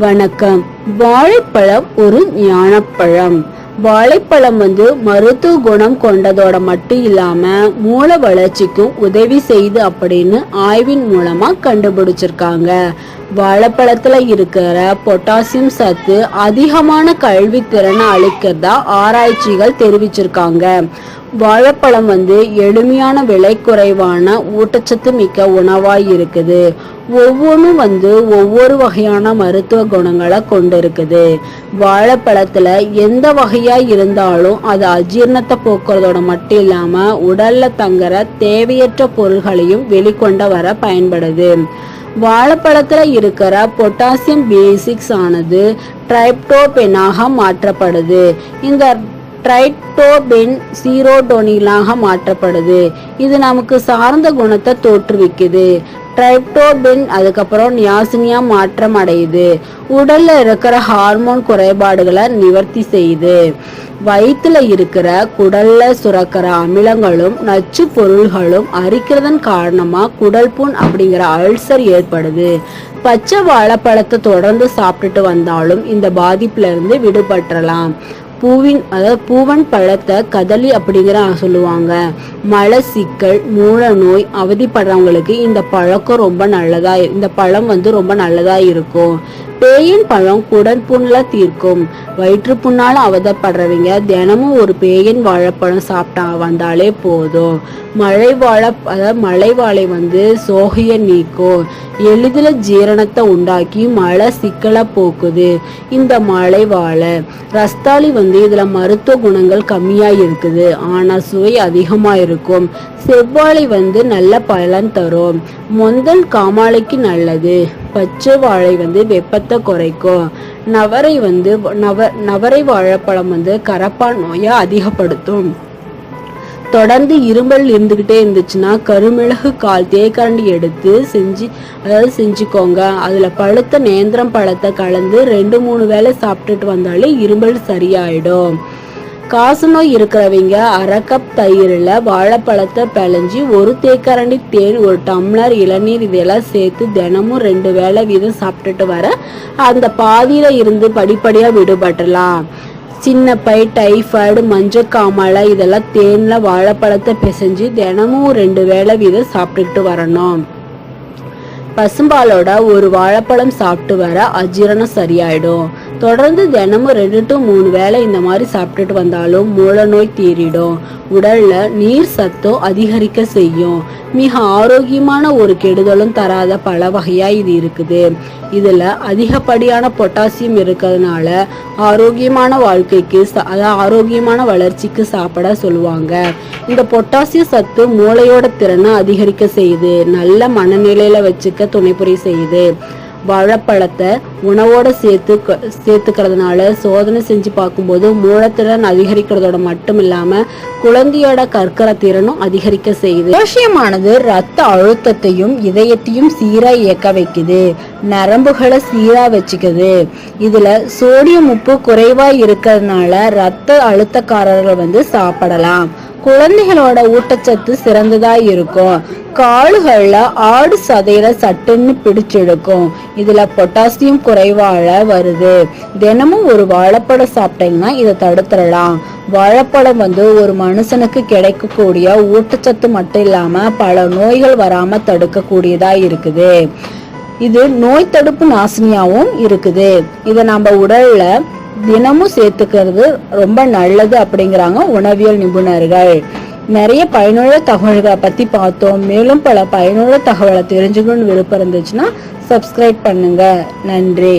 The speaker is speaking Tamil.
வணக்கம். வாழைப்பழம் ஒரு ஞானப்பழம். வாழைப்பழம் வந்து மருத்துவ குணம் கொண்டதோட மட்டும் இல்லாம மூல வளர்ச்சிக்கும் உதவி செய்யுது அப்படின்னு ஆய்வின் மூலமா கண்டுபிடிச்சிருக்காங்க. வாழைப்பழத்துல இருக்கிற பொட்டாசியம் சத்து அதிகமான கல்வி திறனை அளிக்கிறதா ஆராய்ச்சிகள் தெரிவிச்சிருக்காங்க. வாழைப்பழம் வந்து எளிமையான விலை குறைவான ஊட்டச்சத்து மிக்க உணவாய் இருக்குது. ஒவ்வொன்றும் வந்து ஒவ்வொரு வகையான மருத்துவ குணங்களை கொண்டு இருக்குது வாழைப்பழத்தில் எந்த வகையாக இருந்தாலும் அது அஜீரணத்தை போக்குறதோட மட்டும் இல்லாமல் உடலில் தங்குற தேவையற்ற பொருள்களையும் வெளிக்கொண்டு வர பயன்படுது. வாழைப்பழத்தில் இருக்கிற பொட்டாசியம் பேசிக்ஸ் ஆனது ட்ரைப்டோபெனாக மாற்றப்படுது. இந்த ட்ரைட்டோபென் சீரோடோனிலாக மாற்றப்படுது. இது நமக்கு சார்ந்த குணத்தை தோற்றுவிக்குது. ட்ரைப்டோபென் அதுக்கப்புறம் நியாசினியா மாற்றம் அடையுது. உடல்ல இருக்கிற ஹார்மோன் குறைபாடுகளை நிவர்த்தி செய்யுது. வயிற்றுல இருக்கிற குடல்ல சுரக்கிற அமிலங்களும் நச்சு பொருள்களும் அரிக்கிறதன் காரணமா குடல் புண் அப்படிங்கிற அல்சர் ஏற்படுது. பச்சை வாழைப்பழத்தை தொடர்ந்து சாப்பிட்டுட்டு வந்தாலும் இந்த பாதிப்புல இருந்து விடுபட்டுறலாம். பூவின் அதாவது பூவன் பழத்தை கதலி அப்படிங்கிற சொல்லுவாங்க. மலச்சிக்கல் மூல நோய் அவதிப்படுறவங்களுக்கு இந்த பழக்கம் ரொம்ப நல்லதா இந்த பழம் வந்து ரொம்ப நல்லதா இருக்கும். பேயின் பழம் குடல் புண்ணுல தீர்க்கும். வயிற்று புண்ணால அவதப்படுறவங்க தினமும் ஒரு பேயின் வாழைப்பழம் சாப்பிட்டா வந்தாலே போதும். மழை வாழை அதாவது மழை வாழை வந்து சோகையை நீக்கும். எளிதில் ஜீரணத்தை உண்டாக்கி மழை சிக்கலை போக்குது. இந்த மழை வாழை ரஸ்தாளி வந்து இதில் மருத்துவ குணங்கள் கம்மியாக இருக்குது. ஆனால் சுவை அதிகமாக இருக்கும். செவ்வாழை வந்து நல்ல பலன் தரும். மொந்தல் காமாலைக்கு நல்லது. பச்சை வாழை வந்து வெப்பத்தை குறைக்கும். நவரை வந்து நவ நவரை வாழைப்பழம் வந்து கரப்பான் நோயை அதிகப்படுத்தும். தொடர்ந்து இருமல் இருந்துகிட்டே இருந்துச்சுன்னா கருமிளகு கால் தேக்கரண்டி எடுத்து செஞ்சு அதாவது செஞ்சுக்கோங்க. அதுல பழுத்த நேந்திரம் பழத்தை கலந்து ரெண்டு மூணு வேளை சாப்பிட்டுட்டு வந்தாலே இருமல் சரியாயிடும். காசநோய் இருக்கிறவங்க அரை கப் தயிரில் வாழைப்பழத்தை பிழைஞ்சி ஒரு தேக்கரண்டி தேன் ஒரு டம்ளர் இளநீர் இதெல்லாம் சேர்த்து தினமும் ரெண்டு வேளை வீதம் சாப்பிட்டுட்டு வர அந்த பாதியில் இருந்து படிப்படியாக விடுபட்டலாம் சின்ன பை டைஃபாய்டு மஞ்சக்காமலை இதெல்லாம் தேனில் வாழைப்பழத்தை பிசைஞ்சு தினமும் ரெண்டு வேளை வீதம் சாப்பிட்டுக்கிட்டு வரணும். பசும்பாலோட ஒரு வாழைப்பழம் சாப்பிட்டு வர அஜீரணம் சரியாயிடும். தொடர்ந்து தினமும் ரெண்டு டு மூணு வேளை இந்த மாதிரி சாப்பிட்டுட்டு வந்தாலும் மூல நோய் தீரிடும். உடல்ல நீர் சத்தம் அதிகரிக்க செய்யும். மிக ஆரோக்கியமான ஒரு கெடுதலும் தராத பல வகையா இது இருக்குது. இதுல அதிகப்படியான பொட்டாசியம் இருக்கிறதுனால ஆரோக்கியமான வாழ்க்கைக்கு அதாவது ஆரோக்கியமான வளர்ச்சிக்கு சாப்பிட சொல்லுவாங்க. இந்த பொட்டாசிய சத்து மூளையோட திறனை அதிகரிக்க செய்யுது. நல்ல மனநிலையில வச்சுக்க துணைப்புரி செய்யுது. வாழைப்பழத்தை உணவோட சேர்த்து சேர்த்துக்கிறதுனால சோதனை செஞ்சு பார்க்கும்போது மூலத்திறன் அதிகரிக்கிறதோட மட்டும் இல்லாம குழந்தையோட கற்கரை திறனும் அதிகரிக்க செய்யுது. கோஷியமானது ரத்த அழுத்தத்தையும் இதயத்தையும் சீரா இயக்க வைக்குது. நரம்புகளை சீரா வச்சுக்குது. இதுல சோடியம் உப்பு குறைவா இருக்கிறதுனால ரத்த அழுத்தக்காரர்கள் வந்து சாப்பிடலாம். குழந்தைகளோட ஊட்டச்சத்து சிறந்ததா இருக்கும். கால்களில் ஆடு சதையில சட்டுன்னு பிடிச்செடுக்கும் இதுல பொட்டாசியம் குறைவால வருது. தினமும் ஒரு வாழைப்பழம் சாப்பிட்டீங்கன்னா இதை தடுத்துடலாம். வாழைப்பழம் வந்து ஒரு மனுஷனுக்கு கிடைக்கக்கூடிய ஊட்டச்சத்து மட்டும் இல்லாம பல நோய்கள் வராம தடுக்கக்கூடியதா இருக்குது. இது நோய் தடுப்பு நாசினியாகவும் இருக்குது. இதை நம்ம உடல்ல தினமும் சேர்த்துக்கிறது ரொம்ப நல்லது அப்படிங்கிறாங்க உணவியல் நிபுணர்கள். நிறைய பயனுள்ள தகவல்களை பற்றி பார்த்தோம். மேலும் பல பயனுள்ள தகவலை தெரிஞ்சுக்கணும்னு விருப்பம் இருந்துச்சுன்னா சப்ஸ்கிரைப் பண்ணுங்கள் நன்றி.